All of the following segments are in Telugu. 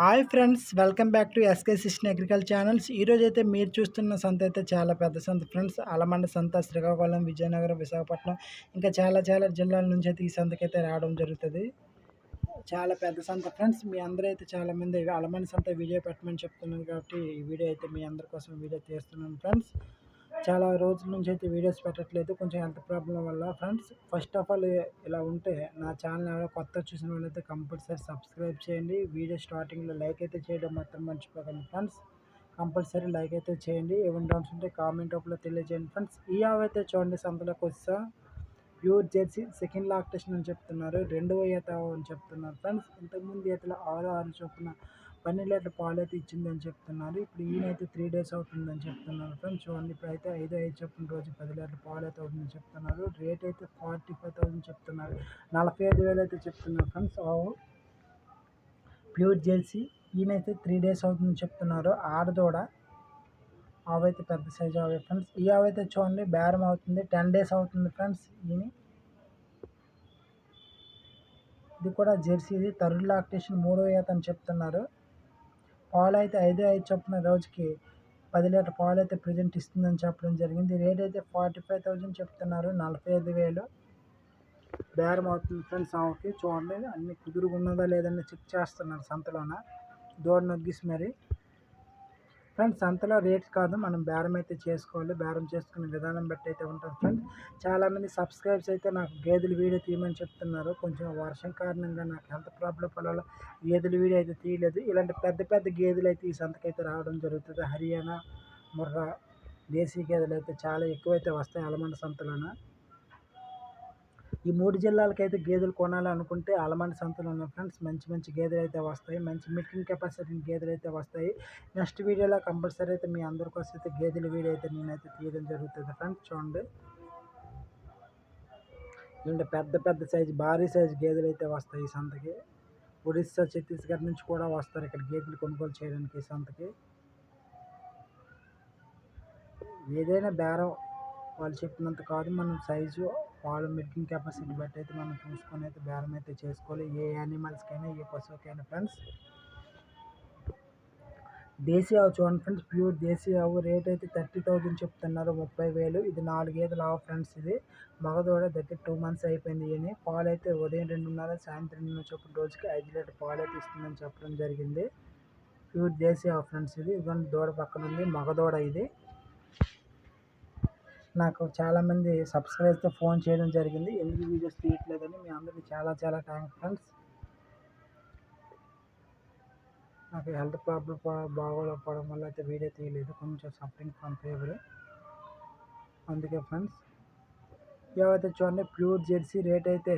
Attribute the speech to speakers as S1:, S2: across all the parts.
S1: Hi friends welcome back to SK సిస్టన్ agriculture channels. ఈరోజు అయితే మీరు చూస్తున్న సంత అయితే చాలా పెద్ద సంత ఫ్రెండ్స్. అలమండ సంత శ్రీకాకుళం విజయనగరం విశాఖపట్నం ఇంకా చాలా చాలా జిల్లాల నుంచి అయితే ఈ సంతకైతే రావడం జరుగుతుంది. చాలా పెద్ద సంత ఫ్రెండ్స్ మీ అందరూ అయితే చాలామంది అలమండ సంత వీడియో పెట్టమని చెప్తున్నారు కాబట్టి ఈ వీడియో అయితే మీ అందరి కోసం వీడియో తీస్తున్నాను ఫ్రెండ్స్. చాలా రోజుల నుంచి అయితే వీడియోస్ పెట్టట్లేదు. కొంచెం హెల్త్ ప్రాబ్లం వల్ల? ఫ్రెండ్స్ ఫస్ట్ ఆఫ్ ఆల్ ఇలా ఉంటే నా ఛానల్ ఎవరో కొత్త చూసిన వాళ్ళైతే కంపల్సరీ సబ్స్క్రైబ్ చేయండి. వీడియో స్టార్టింగ్లో లైక్ అయితే చేయడం మాత్రం మర్చిపోకండి ఫ్రెండ్స్. కంపల్సరీ లైక్ అయితే చేయండి. ఏమైనా డౌట్స్ ఉంటే కామెంట్ రూపంలో తెలియజేయండి ఫ్రెండ్స్. ఈ ఆవు అయితే చూడండి సంతలోకి వస్తా ప్యూర్ జెర్సీ సెకండ్ లాక్టేషన్ అని చెప్తున్నారు. రెండవ ఈత అని చెప్తున్నారు ఫ్రెండ్స్. ఇంతకుముందు ఈతలో ఆరు ఆరు చొప్పున పన్నెండు లీటర్ పాలు అయితే ఇచ్చిందని చెప్తున్నారు. ఇప్పుడు ఈయన అయితే త్రీ డేస్ అవుతుందని చెప్తున్నారు ఫ్రెండ్స్ చూడండి ఇప్పుడు అయితే ఐదు ఐదు చెప్పిన రోజు పది లీటర్ పాలు అయితే అవుతుందని చెప్తున్నారు. రేట్ అయితే ఫార్టీ ఫైవ్ థౌసండ్ చెప్తున్నారు. నలభై ఐదు వేలు అయితే చెప్తున్నారు ఫ్రెండ్స్ ఆవు ప్యూర్ జెర్సీ ఈయనైతే త్రీ డేస్ అవుతుందని చెప్తున్నారు. ఆడదోడ. ఆవైతే పెద్ద సైజు అవే ఫ్రెండ్స్ ఈ ఆవైతే చూడండి బేరం అవుతుంది. టెన్ డేస్ అవుతుంది ఫ్రెండ్స్ ఈయన. ఇది కూడా జెర్సీది థర్డ్ లాక్టేషన్ మూడో ఈత అని చెప్తున్నారు. పాలు అయితే ఐదు ఐదు చొప్పున రోజుకి పది లీటర్ పాలు అయితే ప్రజెంట్ ఇస్తుందని చెప్పడం జరిగింది. రేట్ అయితే ఫార్టీ ఫైవ్ థౌజండ్ చెప్తున్నారు. నలభై ఐదు వేలు. బేరం అవుతుంది ఫ్రెండ్స్ ఆమెకి. చూడండి అన్ని కుదురుగున్నదా లేదని చెక్ చేస్తున్నారు సంతలోన. దూడ నొగ్గిసి మరి ఫ్రెండ్స్ అంతలో రేట్ కాదు. మనం బేరం అయితే చేసుకోవాలి. బేరం చేసుకునే విధానం బట్టి అయితే ఉంటుంది ఫ్రెండ్స్. చాలామంది సబ్స్క్రైబ్స్ అయితే నాకు గేదెల వీడియో తీయమని చెప్తున్నారు. కొంచెం వర్షం కారణంగా నాకు హెల్త్ ప్రాబ్లం వల్ల గేదెల వీడియో అయితే తీయలేదు. ఇలాంటి పెద్ద పెద్ద గేదెలు అయితే ఈ సంతకైతే రావడం జరుగుతుంది. హర్యానా ముర్రా దేశీ గేదెలు అయితే చాలా ఎక్కువైతే వస్తాయి. అలమండ సంతలోన. ఈ మూడు జిల్లాలకైతే గేదెలు కొనాలనుకుంటే అలమండి సంతలో ఉన్న ఫ్రెండ్స్ మంచి మంచి గేదెలు అయితే వస్తాయి మంచి మిల్కింగ్ కెపాసిటీ గేదెలు అయితే వస్తాయి. నెక్స్ట్ వీడియోలో కంపల్సరీ అయితే మీ అందరి కోసం అయితే గేదెల వీడియో అయితే నేనైతే తీయడం జరుగుతుంది ఫ్రెండ్స్ చూడండి. ఇలాంటి పెద్ద పెద్ద సైజు భారీ సైజు గేదెలు అయితే వస్తాయి ఈ సంతకి. ఒడిస్సా ఛత్తీస్గఢ్ నుంచి కూడా వస్తారు ఇక్కడ గేదెలు కొనుగోలు చేయడానికి ఈ సంతకి. ఏదైనా బేరం వాళ్ళు చెప్పినంత కాదు. మనం సైజు వాళ్ళ మిల్కింగ్ కెపాసిటీ బట్టి అయితే మనం చూసుకొని అయితే బేరం అయితే చేసుకోవాలి. ఏ యానిమల్స్కైనా ఏ పశువుకైనా ఫ్రెండ్స్ దేశీ ఆవు చూడండి ఫ్రెండ్స్ ప్యూర్ దేశీ ఆవు రేట్ అయితే థర్టీ థౌజండ్ చెప్తున్నారు. ముప్పై వేలు. ఇది నాలుగేదులు ఆవు ఫ్రెండ్స్ ఇది. మగదోడ దగ్గర టూ మంత్స్ అయిపోయింది అని పాలు అయితే ఉదయం రెండున్నర సాయంత్రం రెండు చొప్పున రోజుకి ఐదు లీటర్ పాలు అయితే ఇస్తుందని చెప్పడం జరిగింది. ప్యూర్ దేశీ ఆవు ఫ్రెండ్స్ ఇది. ఇదిగోండి దూడ పక్కన ఉంది. మగదోడ ఇది. నాకు చాలామంది సబ్స్క్రైబ్తో ఫోన్ చేయడం జరిగింది. ఎందుకు వీడియోస్ తీయట్లేదని మీ అందరికీ చాలా చాలా థ్యాంక్స్ ఫ్రెండ్స్. నాకు హెల్త్ ప్రాబ్లం బాగోలేకపోవడం వల్ల అయితే వీడియో తీయలేదు. కొంచెం సఫరింగ్ ఫ్రమ్ ఫీవర్. అందుకే ఫ్రెండ్స్ ఏవైతే చూడండి ప్యూర్ జెర్సీ రేట్ అయితే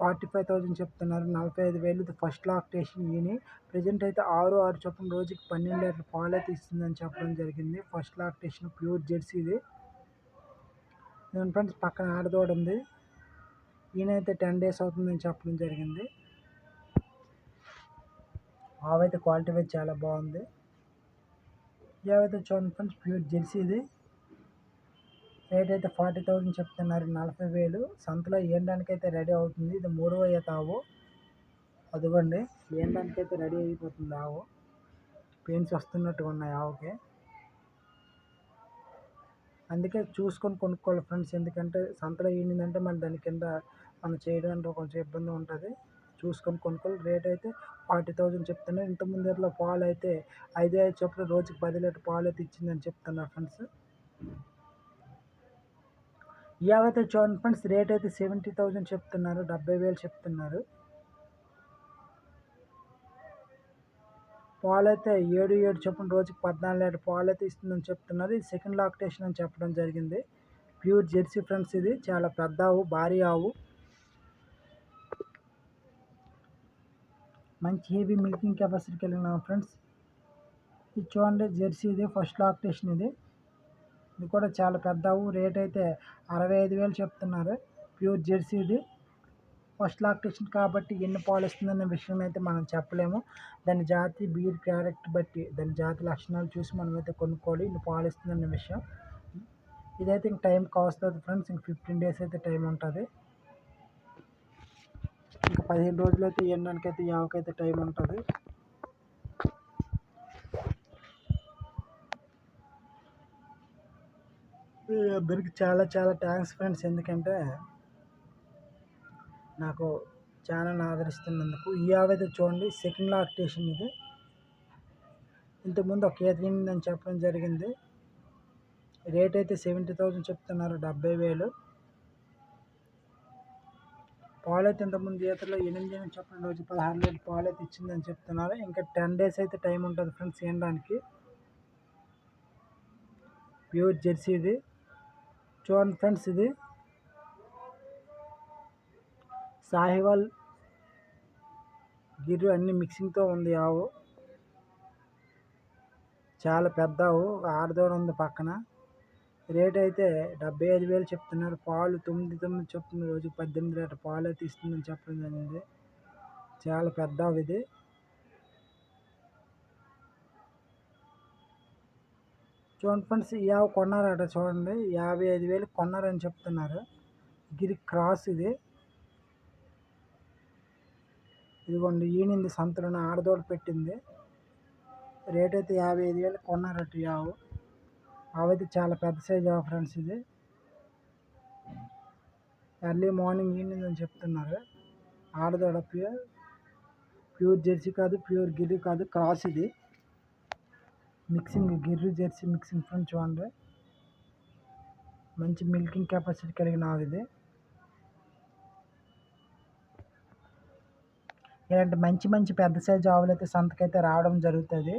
S1: ఫార్టీ ఫైవ్ థౌజండ్ చెప్తున్నారు. నలభై ఐదు వేలు ఫస్ట్ లాక్టేషన్ ఈని ప్రజెంట్ అయితే ఆరు ఆరు చొప్పున రోజుకి పన్నెండు లీటర్ పాలు అయితే ఇస్తుందని చెప్పడం జరిగింది. ఫస్ట్ లాక్టేషన్ ప్యూర్ జెర్సీది నేను ఫ్రెండ్స్ పక్కన ఆడదోడ ఉంది. ఈయనైతే టెన్ డేస్ అవుతుందని చెప్పడం జరిగింది. ఆవైతే క్వాలిటీ అయితే చాలా బాగుంది. ఏవైతే చూడండి ఫ్రెండ్స్ ప్యూర్ జెర్సీది రేట్ అయితే ఫార్టీ థౌజండ్ చెప్తున్నారు నలభై వేలు. సంతలో అయితే రెడీ అవుతుంది. ఇది మూడవ ఈత ఆవు అదిగోండి ఏండానికైతే రెడీ అయిపోతుంది ఆవు. పెయిన్స్ వస్తున్నట్టుగా ఉన్నాయి ఆవుకి. అందుకే చూసుకొని కొనుక్కోవాలి ఫ్రెండ్స్. ఎందుకంటే సంతలో ఈనిందంటే మన దాని కింద మనం చేయడానికి కొంచెం ఇబ్బంది ఉంటుంది. చూసుకొని కొనుక్కోవాలి. రేట్ అయితే ఫార్టీ థౌజండ్ చెప్తున్నారు ఇంత ముందరలో పాలు అయితే ఐదు ఐదు చొప్పున రోజుకి పది లీటర్ పాలు అయితే ఇచ్చిందని చెప్తున్నారు ఫ్రెండ్స్. ఇవైతే చూడండి ఫ్రెండ్స్. రేట్ అయితే సెవెంటీ థౌజండ్ చెప్తున్నారు. డెబ్బై వేలు చెప్తున్నారు. పాలు అయితే ఏడు ఏడు చొప్పున రోజుకి పద్నాలుగు లీటర్ పాలు అయితే ఇస్తుందని చెప్తున్నారు ఇది సెకండ్ లాక్టేషన్ అని చెప్పడం జరిగింది. ప్యూర్ జెర్సీ ఫ్రెండ్స్ ఇది. చాలా పెద్ద ఆవు భారీ ఆవు. మంచి హెవీ మిల్కింగ్ కెపాసిటీకి కలిగిన ఫ్రెండ్స్. ఇది చూడండి జెర్సీ ఇది. ఫస్ట్ లాక్టేషన్ ఇది. ఇది కూడా చాలా పెద్ద ఆవు. రేట్ అయితే అరవై ఐదు వేలు చెప్తున్నారు. ప్యూర్ జెర్సీ ఇది. ఫస్ట్ లాక్టేషన్ కాబట్టి ఎన్ని పాలు ఇస్తుందన్న విషయం అయితే మనం చెప్పలేము. దాని జాతి బీర్ క్యారెక్టర్ బట్టి దాని జాతి లక్షణాలు చూసి మనమైతే కొనుక్కోవాలి. ఇన్ని పాలు ఇస్తుందన్న విషయం. ఇదైతే ఇంక టైం కాస్ట్ అవుతుంది ఫ్రెండ్స్ ఇంక ఫిఫ్టీన్ డేస్ అయితే టైం ఉంటుంది. ఇంకా పదిహేను రోజులు అయితే ఇవ్వడానికి అయితే యావకైతే టైం ఉంటుంది. అందరికి చాలా చాలా థ్యాంక్స్ ఫ్రెండ్స్. ఎందుకంటే నాకు ఛానల్ ఆదరిస్తున్నందుకు ఈ ఆవైతే చూడండి. సెకండ్ లాక్టేషన్ ఇది. ఇంతకుముందు ఒక ఈత అని చెప్పడం జరిగింది. రేట్ అయితే సెవెంటీ థౌజండ్ చెప్తున్నారు డెబ్బై వేలు. పాలైతే ఇంతకుముందు ఈతలో ఎనిమిది అని చెప్పిన రోజు పదహారు లీటర్ పాలైతే ఇచ్చిందని చెప్తున్నారు. ఇంకా టెన్ డేస్ అయితే టైం ఉంటుంది ఫ్రెండ్స్ తినడానికి ప్యూర్ జెర్సీ ఇది. చూడండి ఫ్రెండ్స్ ఇది. సాహివాల్ గిర్రు అన్ని మిక్సింగ్తో ఉంది. ఆవు చాలా పెద్ద ఆవు ఆడదోడ ఉంది పక్కన. రేట్ అయితే డెబ్బై ఐదు వేలు చెప్తున్నారు. పాలు తొమ్మిది తొమ్మిది చెప్తుంది రోజు పద్దెనిమిది లీటర్ పాలు అయితే ఇస్తుందని చెప్పడం జరిగింది. చాలా పెద్ద ఆవు ఇది. చూడండి ఫ్రెండ్స్ ఈ ఆవు కొన్నారట చూడండి. యాభై ఐదు వేలు కొన్నారని చెప్తున్నారు. గిరి క్రాస్ ఇది. ఇదిగోండి ఈనింది సంతలోనే ఆడదోడు పెట్టింది. రేట్ అయితే యాభై ఐదు వేలు కొన్నారట ఈ ఆవు ఆవు అయితే చాలా పెద్ద సైజ్ ఆవు ఫ్రెండ్స్ ఇది. ఎర్లీ మార్నింగ్ ఈనింది అని చెప్తున్నారు. ఆడదోడ ప్యూర్ ప్యూర్ జెర్సీ కాదు ప్యూర్ గిర్రి కాదు క్రాస్ ఇది. Mixing Gir jersey mixing friends చూడండి. మంచి మిల్కింగ్ కెపాసిటీ కలిగిన ఆవు ఇది. ఇలాంటి మంచి మంచి పెద్ద సైజు ఆవులు అయితే సంతకైతే రావడం జరుగుతుంది.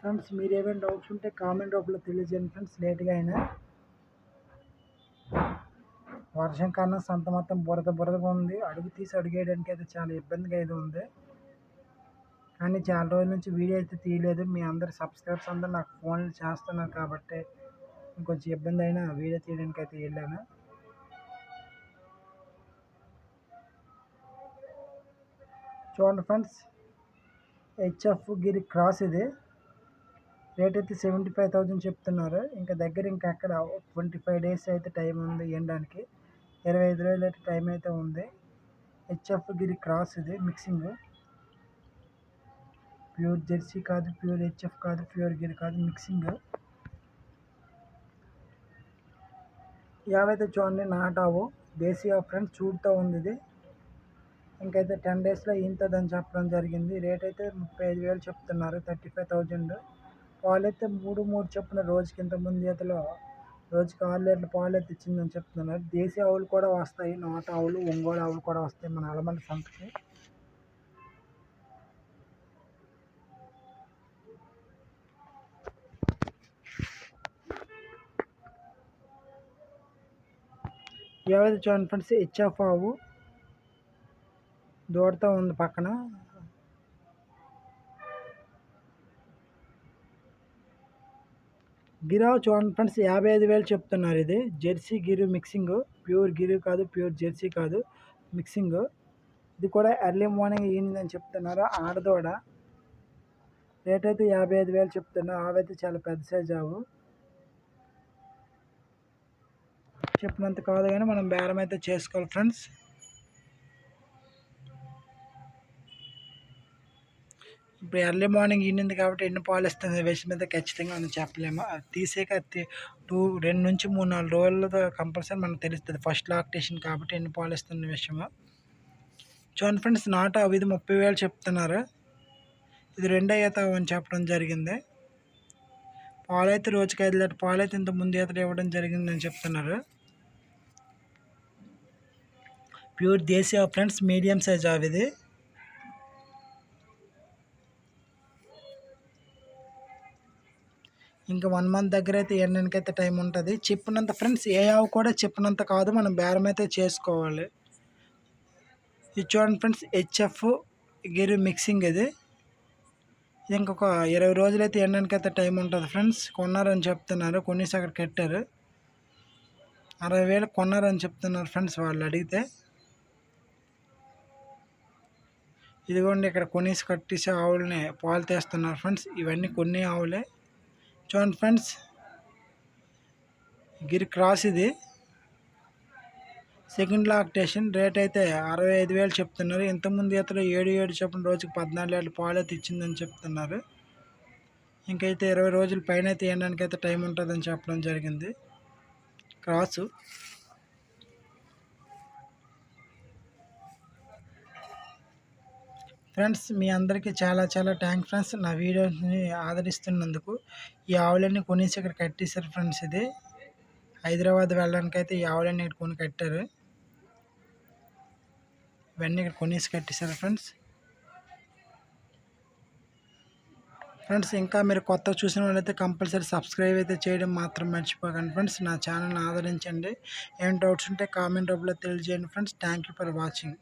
S1: ఫ్రెండ్స్ మీరు ఏమైనా డౌట్స్ ఉంటే కామెంట్ రూపంలో తెలియజేయండి ఫ్రెండ్స్ లేట్గా అయినా. వర్షం కారణం సంత మొత్తం బురద బురదగా ఉంది. అడుగు తీసి అడిగేయడానికి అయితే చాలా ఇబ్బందిగా అయితే ఉంది. కానీ చాలా రోజుల నుంచి వీడియో అయితే తీయలేదు. మీ అందరు సబ్స్క్రైబర్స్ అందరూ నాకు ఫోన్లు చేస్తున్నారు కాబట్టి కొంచెం ఇబ్బంది అయినా వీడియో తీయడానికి అయితే వెళ్ళాను. చూడండి ఫ్రెండ్స్. హెచ్ఎఫ్ గిరి క్రాస్ ఇది. రేట్ అయితే సెవెంటీ ఫైవ్ థౌజండ్ చెప్తున్నారు. ఇంకా దగ్గర ఇంకా అక్కడ ట్వంటీ ఫైవ్ డేస్ అయితే టైం ఉంది ఇవ్వడానికి ఇరవై ఐదు రోజులు అయితే టైం అయితే ఉంది. హెచ్ఎఫ్ గిరి క్రాస్ ఇది మిక్సింగ్ ప్యూర్ జెర్సీ కాదు ప్యూర్ హెచ్ఎఫ్ కాదు ప్యూర్ గిరి కాదు మిక్సింగ్ యావైతే చూడండి నాటావు. దేశీయ ఫ్రెండ్స్ చూడుతూ ఉంది ఇది. ఇంకైతే టెన్ డేస్లో ఇంతదని చెప్పడం జరిగింది. రేట్ అయితే ముప్పై ఐదు వేలు చెప్తున్నారు. Thirty five thousand. పాలు అయితే మూడు మూడు చొప్పున రోజుకి ఇంత ముందు ఈతలో రోజుకి ఆరు లీటర్ల పాలు అయితే ఇచ్చిందని చెప్తున్నారు. దేశీ ఆవులు కూడా వస్తాయి. నాట ఆవులు ఒంగోలు ఆవులు కూడా వస్తాయి మన అలమండ సంతకి. ఏవైతే చూడండి ఫ్రెండ్స్ హెచ్ఎఫ్ ఆవు. దూడతో ఉంది పక్కన. గిరావు చూడండి ఫ్రెండ్స్ యాభై ఐదు వేలు చెప్తున్నారు ఇది. Jersey Gir mixing. Pure Gir కాదు ప్యూర్ జెర్సీ కాదు మిక్సింగ్. ఇది కూడా ఎర్లీ మార్నింగ్ ఈనిందని చెప్తున్నారు. ఆడదోడ. రేట్ అయితే యాభై ఐదు వేలు చెప్తున్నారు. ఆవైతే చాలా పెద్ద సైజ్ ఆవు. చెప్పినంత కాదు కానీ మనం బేరం అయితే చేసుకోవాలి ఫ్రెండ్స్. ఇప్పుడు ఎర్లీ మార్నింగ్ ఈనింది కాబట్టి ఎన్ని పాలు ఇస్తుంది విషయం మీద ఖచ్చితంగా మనం చెప్పలేము. అది తీసేక టూ రెండు నుంచి మూడు నాలుగు రోజులతో కంపల్సరీ మనకు తెలుస్తుంది. ఫస్ట్ లాక్టేషన్ కాబట్టి ఎన్ని పాలు ఇస్తుంది విషయము చూడండి ఫ్రెండ్స్ నాట ఇది ముప్పై వేలు చెప్తున్నారు. ఇది రెండో ఈత అని చెప్పడం జరిగింది. పాలైతే రోజుకి ఐదు లీటర్ పాలైతే ఇంత ముందు ఈతలు ఇవ్వడం జరిగిందని చెప్తున్నారు. ప్యూర్ దేశీయ ఫ్రెండ్స్ మీడియం సైజ్ ఆవిది ఇంకా వన్ మంత్ దగ్గర అయితే ఎండడానికి అయితే టైం ఉంటుంది చెప్పినంత ఫ్రెండ్స్ ఏ ఆవు కూడా చెప్పినంత కాదు మనం బేరం అయితే చేసుకోవాలి. ఇది చూడండి ఫ్రెండ్స్ హెచ్ఎఫ్ గిరి మిక్సింగ్ ఇది. ఇది ఇంకొక ఇరవై రోజులైతే అయితే ఎండడానికి అయితే టైం ఉంటుంది ఫ్రెండ్స్ కొన్నారని చెప్తున్నారు కొనేసి అక్కడ కట్టారు. అరవై వేలు కొన్నారని చెప్తున్నారు ఫ్రెండ్స్ వాళ్ళు అడిగితే. ఇదిగోండి ఇక్కడ కొనేసి కట్టేసి ఆవులని పాలు తీస్తున్నారు ఫ్రెండ్స్ ఇవన్నీ కొన్ని ఆవులే. చూడండి ఫ్రెండ్స్ గిరి క్రాస్ ఇది. సెకండ్ లాక్టేషన్ రేట్ అయితే అరవై ఐదు వేలు చెప్తున్నారు. ఇంతకుముందు ఇతర ఏడు ఏడు చెప్పిన రోజుకి పద్నాలుగు ఏళ్ళు పాలు అయితే ఇచ్చిందని చెప్తున్నారు. ఇంకైతే ఇరవై రోజుల పైన తీయడానికి అయితే టైం ఉంటుందని చెప్పడం జరిగింది. క్రాసు. ఫ్రెండ్స్ మీ అందరికీ చాలా చాలా ట్యాంక్ ఫ్రెండ్స్. నా వీడియోని ఆదరిస్తున్నందుకు ఈ ఆవులన్నీ కొనేసి ఇక్కడ కట్టేశారు ఫ్రెండ్స్ ఇది. హైదరాబాద్ వెళ్ళడానికి అయితే ఈ ఆవులన్నీ ఇక్కడ కొని కట్టారు. ఇవన్నీ ఇక్కడ కొనేసి కట్టేశారు ఫ్రెండ్స్. ఫ్రెండ్స్ ఇంకా మీరు కొత్త చూసిన వాళ్ళైతే కంపల్సరీ సబ్స్క్రైబ్ అయితే చేయడం మాత్రం మర్చిపోకండి ఫ్రెండ్స్. నా ఛానల్ని ఆదరించండి. ఏం డౌట్స్ ఉంటే కామెంట్ రూపంలో తెలియజేయండి friends. Thank you for watching.